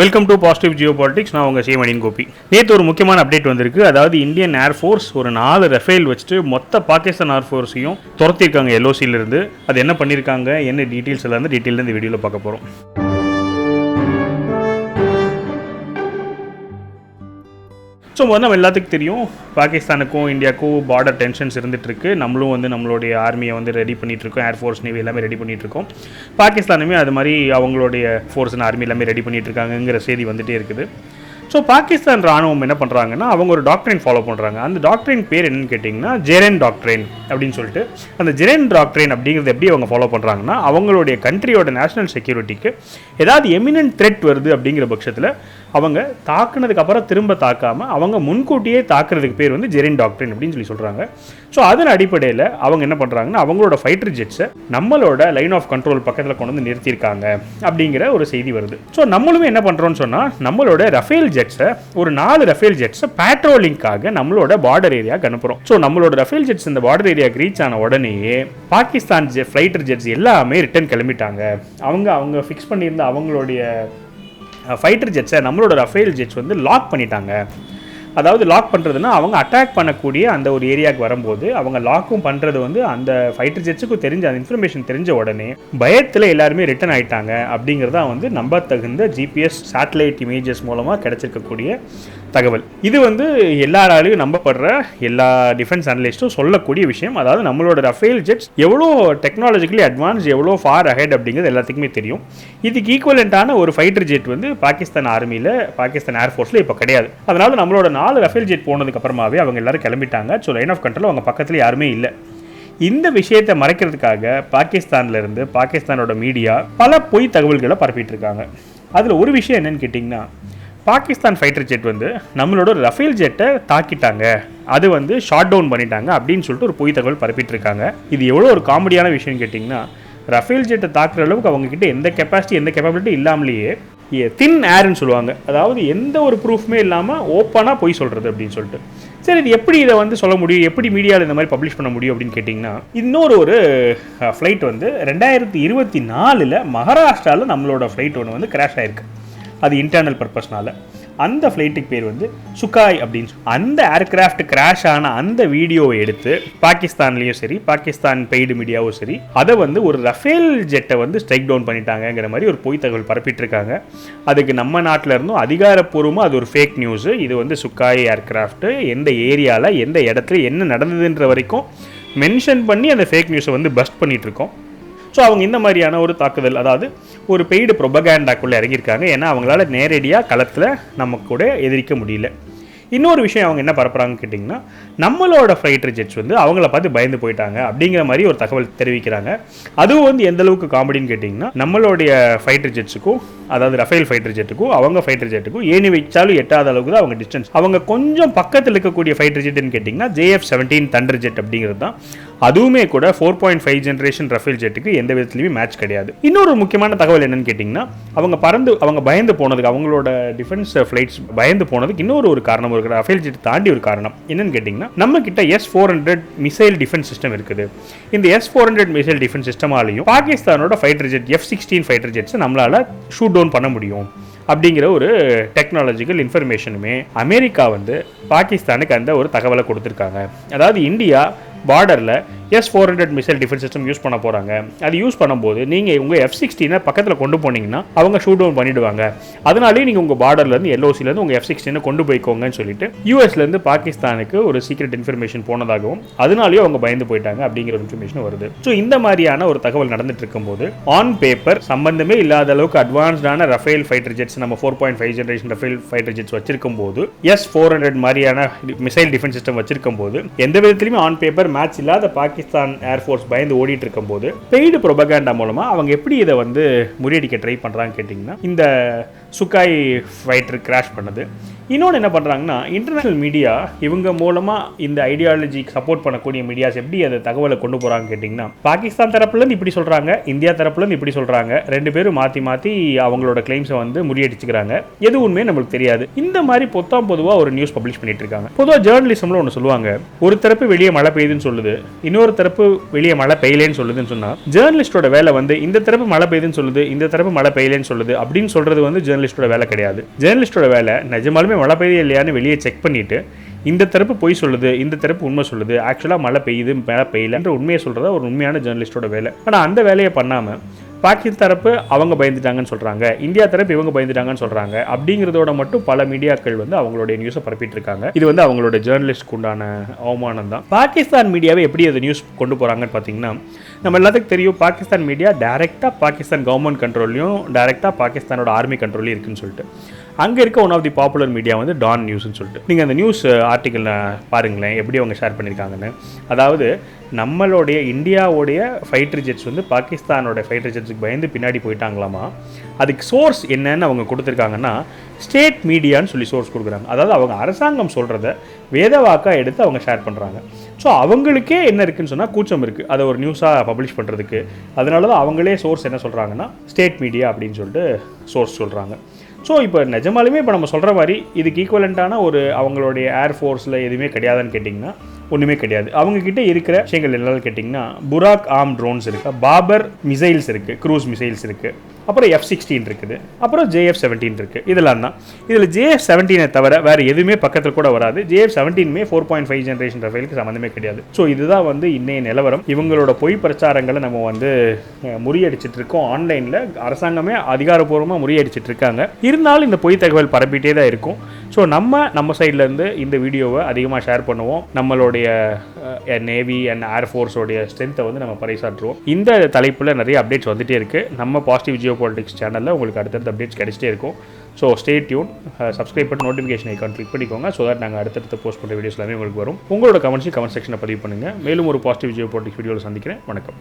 Welcome to positive geopolitics நான் உங்கள் சேமணின் கோபி. நேற்று ஒரு முக்கியமான அப்டேட் வந்திருக்கு. அதாவது இந்தியன் ஏர்ஃபோர்ஸ் ஒரு நாலு ரஃபேல் வச்சுட்டு மொத்த பாகிஸ்தான் ஏர்ஃபோர்ஸையும் துரத்திருக்காங்க எல்ஓசியிலிருந்து அது என்ன பண்ணியிருக்காங்க என்ன டீட்டெயில்ஸ் எல்லாம் டீட்டெயில் இந்த வீடியோவில் பார்க்க போகிறோம் ஸோ முதல்ல நம்ம எல்லாத்துக்கும் தெரியும் பாகிஸ்தானுக்கும் இந்தியாவுக்கும் பார்டர் டென்ஷன்ஸ் இருந்துகிட்ருக்கு நம்மளும் வந்து நம்மளுடைய ஆர்மியை வந்து ரெடி பண்ணிகிட்ருக்கோம் ஏர்ஃபோர்ஸ் நேவி எல்லாமே ரெடி பண்ணிகிட்ருக்கோம் இருக்கோம் பாகிஸ்தானுமே அது மாதிரி அவங்களுடைய ஃபோர்ஸ் ஆர்மி எல்லாமே ரெடி பண்ணிகிட்ருக்காங்கங்கிற செய்தி வந்துகிட்டே இருக்குது. ஸோ பாகிஸ்தான் ராணுவம் என்ன பண்ணுறாங்கன்னா அவங்க ஒரு டாக்டரின் ஃபாலோ பண்ணுறாங்க அந்த டாக்டரின் பேர் என்னன்னு கேட்டிங்கன்னா ஜெரன் டாக்டரின் அப்படின்னு சொல்லிட்டு. அந்த ஜெரன் டாக்டரின் அப்படிங்கிறது எப்படி அவங்க ஃபாலோ பண்ணுறாங்கன்னா அவங்களுடைய கண்ட்ரியோட நேஷனல் செக்யூரிட்டிக்கு ஏதாவது எமினன்ட் த்ரெட் வருது அப்படிங்கிற பட்சத்தில் அவங்க தாக்குனதுக்கு அப்புறம் திரும்ப தாக்காமல் அவங்க முன்கூட்டியே தாக்குறதுக்கு பேர் வந்து ஜெரின் டாக்டரின் அப்படின்னு சொல்லி சொல்கிறாங்க ஸோ அதன் அடிப்படையில் அவங்க என்ன பண்ணுறாங்கன்னா அவங்களோட ஃபைட்டர் ஜெட்ஸை நம்மளோட லைன் ஆஃப் கண்ட்ரோல் பக்கத்தில் கொண்டு வந்து நிறுத்தியிருக்காங்க அப்படிங்கிற ஒரு செய்தி வருது. ஸோ நம்மளுமே என்ன பண்ணுறோம்னு சொன்னால் நம்மளோட ரஃபேல் ஜெட்ஸை ஒரு நாலு ரஃபேல் ஜெட்ஸை பேட்ரோலிங்காக நம்மளோட பார்டர் ஏரியாவுக்கு அனுப்புகிறோம் ஸோ நம்மளோட ரஃபேல் ஜெட்ஸ் இந்த பார்டர் ஏரியாவுக்கு ரீச் ஆன உடனேயே பாகிஸ்தான் ஃப்ளைட்டர் ஜெட்ஸ் எல்லாமே ரிட்டர்ன் கிளம்பிட்டாங்க. அவங்க அவங்க ஃபிக்ஸ் பண்ணியிருந்த அவங்களுடைய ஃபைட்டர் ஜெட்ஸை நம்மளோட ரஃபேல் ஜெட்ஸ் வந்து லாக் பண்ணிட்டாங்க. அதாவது லாக் பண்ணுறதுன்னா அவங்க அட்டாக் பண்ணக்கூடிய அந்த ஒரு ஏரியாவுக்கு வரும்போது அவங்க லாக்கும் பண்ணுறது வந்து அந்த ஃபைட்டர் ஜெட்ஸுக்கும் தெரிஞ்ச அந்த இன்ஃபர்மேஷன் தெரிஞ்ச உடனே பயத்தில் எல்லாருமே ரிட்டர்ன் ஆகிட்டாங்க அப்படிங்கிறதா வந்து நம்ப தகுந்த ஜிபிஎஸ் சேட்டலைட் இமேஜஸ் மூலமாக கிடச்சிருக்கக்கூடிய தகவல். இது வந்து எல்லாராலையும் நம்பப்படுற எல்லா டிஃபென்ஸ் அனலிஸ்ட்டும் சொல்லக்கூடிய விஷயம். அதாவது நம்மளோட ரஃபேல் ஜெட்ஸ் எவ்வளோ டெக்னாலஜிக்கலி அட்வான்ஸ் எவ்வளோ ஃபார் அஹெட் அப்படிங்கிறது எல்லாத்துக்குமே தெரியும். இதுக்கு ஈக்குவலண்ட்டான ஒரு ஃபைட்டர் ஜெட் வந்து பாகிஸ்தான் ஆர்மியில் பாகிஸ்தான் ஏர்ஃபோர்ஸில் இப்போ கிடையாது. அதனால நம்மளோட நாலு ரஃபேல் ஜெட் போனதுக்கு அப்புறமாவே அவங்க எல்லாரும் கிளம்பிட்டாங்க. ஸோ லைன் ஆஃப் கண்ட்ரோல் அவங்க பக்கத்தில் யாருமே இல்லை. இந்த விஷயத்தை மறைக்கிறதுக்காக பாகிஸ்தான்ல இருந்து பாகிஸ்தானோட மீடியா பல பொய் தகவல்களை பரப்பிட்டு இருக்காங்க. அதில் ஒரு விஷயம் என்னன்னு கேட்டிங்கன்னா பாகிஸ்தான் ஃபைட்டர் ஜெட் வந்து நம்மளோட ரஃபேல் ஜெட்டை தாக்கிட்டாங்க. அது வந்து ஷார்ட் டவுன் பண்ணிட்டாங்க அப்படின்னு சொல்லிட்டு ஒரு பொய் தகவல் பரப்பிட்டு இருக்காங்க இது எவ்வளோ ஒரு காமெடியான விஷயம் கேட்டிங்கன்னா ரஃபேல் ஜெட்டை தாக்குற அளவுக்கு அவங்கக்கிட்ட எந்த கெப்பாசிட்டி எந்த கேப்பபிலிட்டி இல்லாமலேயே தின் ஏர்னு சொல்லுவாங்க. அதாவது எந்த ஒரு ப்ரூஃப்மே இல்லாமல் ஓப்பனாக பொய் சொல்கிறது அப்படின்னு சொல்லிட்டு. சரி இது எப்படி இதை வந்து சொல்ல முடியும்? எப்படி மீடியாவில் இந்த மாதிரி பப்ளிஷ் பண்ண முடியும் அப்படின்னு கேட்டிங்கன்னா இன்னொரு ஒரு ஃப்ளைட் வந்து ரெண்டாயிரத்தி இருபத்தி நாலில் மகாராஷ்டிராவில் நம்மளோட ஃப்ளைட் ஒன்று வந்து கிராஷ் ஆயிருக்கு. அது இன்டர்னல் பர்பஸ்னால அந்த ஃப்ளைட்டுக்கு பேர் வந்து சுகாய் அப்படின்னு சொல்லி அந்த ஏர்கிராஃப்ட் கிராஷ் ஆன அந்த வீடியோவை எடுத்து பாகிஸ்தான்லேயும் சரி பாகிஸ்தான் பெய்டு மீடியாவும் சரி அதை வந்து ஒரு ரஃபேல் ஜெட்டை வந்து ஸ்ட்ரைக் டவுன் பண்ணிட்டாங்கங்கிற மாதிரி ஒரு பொய் தகவல் பரப்பிட்டு இருக்காங்க அதுக்கு நம்ம நாட்டில் இருந்தும் அதிகாரப்பூர்வமாக அது ஒரு ஃபேக் நியூஸு இது வந்து சுக்காய் ஏர்கிராஃப்ட் எந்த ஏரியாவில் எந்த இடத்துல என்ன நடந்ததுன்ற வரைக்கும் மென்ஷன் பண்ணி அந்த ஃபேக் நியூஸை வந்து பஸ்ட் பண்ணிகிட்ருக்கோம் ஸோ அவங்க இந்த மாதிரியான ஒரு தாக்குதல் அதாவது ஒரு பெய்டு ப்ரொபகேண்டாக்குள்ளே இறங்கியிருக்காங்க. ஏன்னா அவங்களால நேரடியாக களத்தில் நம்ம கூட எதிரிக்க முடியல. இன்னொரு விஷயம் அவங்க என்ன பரப்புறாங்கன்னு கேட்டிங்கன்னா நம்மளோட ஃபைட்டர் ஜெட்ஸ் வந்து அவங்கள பார்த்து பயந்து போயிட்டாங்க அப்படிங்கிற மாதிரி ஒரு தகவல் தெரிவிக்கிறாங்க. அதுவும் வந்து எந்த அளவுக்கு காமெடின்னு கேட்டிங்கன்னா நம்மளுடைய ஃபைட்டர் ஜெட்ஸுக்கும் அதாவது ரஃபேல் ஃபைட்டர் ஜெட்டுக்கும் அவங்க ஃபைட்டர் ஜெட்டுக்கும் ஏணி வச்சாலும் எட்டாத அளவுக்கு தான் அவங்க டிஸ்டன்ஸ் அவங்க கொஞ்சம் பக்கத்தில் இருக்கக்கூடிய ஃபைட்டர் ஜெட்டுன்னு கேட்டிங்கன்னா ஜேஎஃப் செவன்டீன் தண்டர் ஜெட் அப்படிங்கிறது தான். அதுவுமே கூட four point five generation Rafale ஜெட்டுக்கு எந்த விதத்துலையுமே மேட்ச் கிடையாது. இன்னொரு முக்கியமான தகவல் என்னன்னு கேட்டிங்கன்னா அவங்க பறந்து அவங்க பயந்து போனதுக்கு அவங்களோட டிஃபென்ஸ் ஃப்ளைட்ஸ் பயந்து போனதுக்கு இன்னொரு ஒரு காரணம் இருக்குது ரஃபேல் ஜெட் தாண்டி ஒரு காரணம் என்னன்னு கேட்டிங்கன்னா நம்ம கிட்ட S four hundred missile defence system இருக்குது. இந்த S four hundred missile defence சிஸ்டமாலையும் பாகிஸ்தானோட fighter jet F sixteen fighter ஜெட்ஸை நம்மளால் ஷூட் டவுன் பண்ண முடியும். அப்படிங்கிற ஒரு டெக்னாலஜிக்கல் இன்ஃபர்மேஷனுமே அமெரிக்கா வந்து பாகிஸ்தானுக்கு அந்த ஒரு தகவலை கொடுத்துருக்காங்க. அதாவது இந்தியா பார்டரில் S four hundred missile defence system use பண்ண போகிறாங்க அது யூஸ் பண்ணும்போது நீங்கள் உங்கள் எஃப் சிக்ஸ்டீனை பக்கத்தில் கொண்டு போனீங்கன்னா அவங்க ஷூட் டவுன் பண்ணிடுவாங்க. அதனாலேயே நீங்கள் உங்கள் பார்டர்லேருந்து எல்ஓசிலேருந்து உங்கள் எஃப் சிக்ஸ்டீனை கொண்டு போய்க்கோங்கன்னு சொல்லிட்டு யூஎஸ்லேருந்து பாகிஸ்தானுக்கு ஒரு சீக்ரெட் இன்ஃபர்மேஷன் போனதாகவும் அதனாலேயே அவங்க பயந்து போயிட்டாங்க அப்படிங்கிற இன்ஃபர்மேஷன் வருது. ஸோ இந்த மாதிரியான ஒரு தகவல் நடந்துட்டு இருக்கும்போது ஆன் பேப்பர் சம்பந்தமே இல்லாத அளவுக்கு அட்வான்ஸ்டான ரஃபேல் ஃபைட்டர் ஜெட்ஸ் நம்ம four point five generation Rafale fighter jets வச்சிருக்கும் போது எஸ் ஃபோர் ஹண்ட்ரட் மாதிரியான மிசைல் டிஃபென்ஸ் சிஸ்டம் வச்சிருக்கும் போது எந்த விதத்திலுமே ஆன் பேப்பர் மேட்ச் இல்லாத பாகிஸ்தான் ஏர்ஃபோர்ஸ் பயந்து ஓடிட்டு இருக்கும்போது பெய்டு ப்ரொபகேண்டா மூலமா அவங்க எப்படி இதை வந்து முறியடிக்க ட்ரை பண்றாங்க கேட்டிங்கன்னா இந்த சுக்காய் ஃபைட்டர் கிராஷ் பண்ணது. இன்னொன்று என்ன பண்ணுறாங்கன்னா இன்டர்நேஷ்னல் மீடியா இவங்க மூலமாக இந்த ஐடியாலஜிக்கு சப்போர்ட் பண்ணக்கூடிய மீடியாஸ் எப்படி அந்த தகவலை கொண்டு போகிறாங்க கேட்டிங்கன்னா பாகிஸ்தான் தரப்புலேருந்து இப்படி சொல்கிறாங்க இந்தியா தரப்புலேருந்து இப்படி சொல்கிறாங்க ரெண்டு பேரும் மாற்றி மாற்றி அவங்களோட கிளைம்ஸை வந்து முறியடிச்சுக்கிறாங்க. எது உண்மையே நம்மளுக்கு தெரியாது. இந்த மாதிரி பொத்தாம் பொதுவாக ஒரு நியூஸ் பப்ளிஷ் பண்ணிட்டு இருக்காங்க. பொதுவாக ஜேர்னலிசம்ல ஒன்று சொல்லுவாங்க ஒரு தரப்பு வெளியே மழை பெய்யுதுன்னு சொல்லுது இன்னொரு தரப்பு வெளியே மழை பெய்யலேன்னு சொல்லுதுன்னு சொன்னால் ஜேர்னலிஸ்டோட வேலை வந்து இந்த தரப்பு மழை பெய்யுதுன்னு சொல்லுது இந்த தரப்பு மழை பெய்யலேன்னு சொல்லுது அப்படின்னு சொல்றது வந்து ஜேர்னல் ஜேர்னலிஸ்டோட வேலை கிடையாது. ஜேர்னலிஸ்டோட வேலை நிஜமாலுமே மழை பெய்யுது இல்லையான்னு வெளியே செக் பண்ணிட்டு இந்த தரப்பு பொய் சொல்லுது இந்த தரப்பு உண்மை சொல்லுது ஆக்சுவலாக மழை பெய்யுது மழை பெய்யலன்ற உண்மையை சொல்கிறத ஒரு உண்மையான ஜேர்னலிஸ்டோட வேலை. ஆனால் அந்த வேலையை பண்ணாமல் பாகிஸ்தான் தரப்பு அவங்க பயந்துட்டாங்கன்னு சொல்கிறாங்க இந்தியா தரப்பு இவங்க பயந்துட்டாங்கன்னு சொல்கிறாங்க அப்படிங்கிறதோட மட்டும் பல மீடியாக்கள் வந்து அவங்களுடைய நியூஸை பரப்பிட்டு இருக்காங்க இது வந்து அவங்களோட ஜேர்னலிஸ்ட்க்கு உண்டான அவமானம் தான். பாகிஸ்தான் மீடியாவை எப்படி அது நியூஸ் கொண்டு போகிறாங்கன்னு பார்த்தீங்கன்னா நம்ம எல்லாத்துக்கும் தெரியும் பாகிஸ்தான் மீடியா டைரெக்டாக பாகிஸ்தான் கவர்மெண்ட் கண்ட்ரோல்லையும் டைரெக்டாக பாகிஸ்தானோட ஆர்மி கண்ட்ரோல்லையும் இருக்குன்னு சொல்லிட்டு. அங்கே இருக்க one of the popular media வந்து டான் நியூஸ்னு சொல்லிட்டு. நீங்கள் அந்த நியூஸ் ஆர்டிக்கலில் uh, பாருங்களேன் எப்படி அவங்க ஷேர் பண்ணியிருக்காங்கன்னு அதாவது நம்மளுடைய இந்தியாவுடைய ஃபைட்டர் ஜெட்ஸ் வந்து பாகிஸ்தானோட ஃபைட்டர் ஜெட்ஸுக்கு பயந்து பின்னாடி போயிட்டாங்களாமா? அதுக்கு சோர்ஸ் என்னன்னு அவங்க கொடுத்துருக்காங்கன்னா ஸ்டேட் மீடியான்னு சொல்லி சோர்ஸ் கொடுக்குறாங்க. அதாவது அவங்க அரசாங்கம் சொல்கிறத வேதவாக்காக எடுத்து அவங்க ஷேர் பண்ணுறாங்க ஸோ அவங்களுக்கே என்ன இருக்குன்னு சொன்னால் கூச்சம் இருக்குது அதை ஒரு நியூஸாக பப்ளிஷ் பண்ணுறதுக்கு அதனால தான் அவங்களே சோர்ஸ் என்ன சொல்கிறாங்கன்னா ஸ்டேட் மீடியா அப்படின்னு சொல்லிட்டு சோர்ஸ் சொல்கிறாங்க ஸோ இப்போ நிஜமாலுமே இப்போ நம்ம சொல்கிற மாதிரி இதுக்கு ஈக்குவலண்ட்டான ஒரு அவங்களுடைய ஏர்ஃபோர்ஸில் எதுவுமே கிடையாதுன்னு கேட்டிங்கன்னா ஒன்றுமே கிடையாது. அவங்க கிட்ட இருக்கிற விஷயங்கள் என்னன்னு கேட்டிங்கன்னா புராக் ஆம் ட்ரோன்ஸ் இருக்குது பாபர் மிசைல்ஸ் இருக்குது க்ரூஸ் மிசைல்ஸ் இருக்குது அப்புறம் எஃப் சிக்ஸ்டீன் இருக்குது அப்புறம் ஜேஎஃப் செவன்டீன் இருக்குது இதெல்லாம் தான். இதில் ஜேஎஃப் செவன்டீனை தவிர வேறு எதுவுமே பக்கத்தில் கூட வராது. ஜேஎஃப் செவன்டீனுமே ஃபோர் பாயிண்ட் ஃபைவ் ஜென்ரேஷன் ரஃபேலுக்கு சம்மந்தமே கிடையாது. ஸோ இதுதான் வந்து இன்னைய நிலவரம். இவங்களோட பொய் பிரச்சாரங்களை நம்ம வந்து முறியடிச்சிட்டு இருக்கோம். ஆன்லைனில் அரசாங்கமே அதிகாரப்பூர்வமாக முறியடிச்சிட்டு இருக்காங்க. இருந்தாலும் இந்த பொய் தகவல் பரப்பிட்டே தான் இருக்கும். ஸோ நம்ம நம்ம சைட்லேருந்து இந்த வீடியோவை அதிகமாக ஷேர் பண்ணுவோம். நம்மளுடைய நேவி அண்ட் ஏர்ஃபோர்ஸோடைய ஸ்ட்ரென்த்தை வந்து நம்ம பறைசாற்றுவோம். இந்த தலைப்பில் நிறைய அப்டேட்ஸ் வந்துகிட்டே இருக்குது நம்ம பாசிட்டிவ் ஜியோ ஜியோ பாலிட்டிக்ஸ் சேனலில் உங்களுக்கு அடுத்தடுத்த அப்டேட்ஸ் கிடைச்சிட்டே இருக்கும். ஸோ ஸ்டே டியூன் சப்ஸ்கிரைப் பண்ணி நோட்டிஃபிகேஷன் ஐக்கான் கிளிக் பண்ணிக்கோங்க ஸோ தட் நாங்கள் அடுத்தடுத்த போஸ்ட் பண்ணுற வீடியோஸ் எல்லாமே உங்களுக்கு வரும். உங்களோட கமெண்ட்ஸையும் கமெண்ட் செக்ஷனை பதிவு பண்ணுங்கள் மேலும் ஒரு பாசிட்டிவ் ஜியோ பாலிட்டிக்ஸ் வீடியோவில் சந்திக்கிறேன். வணக்கம்.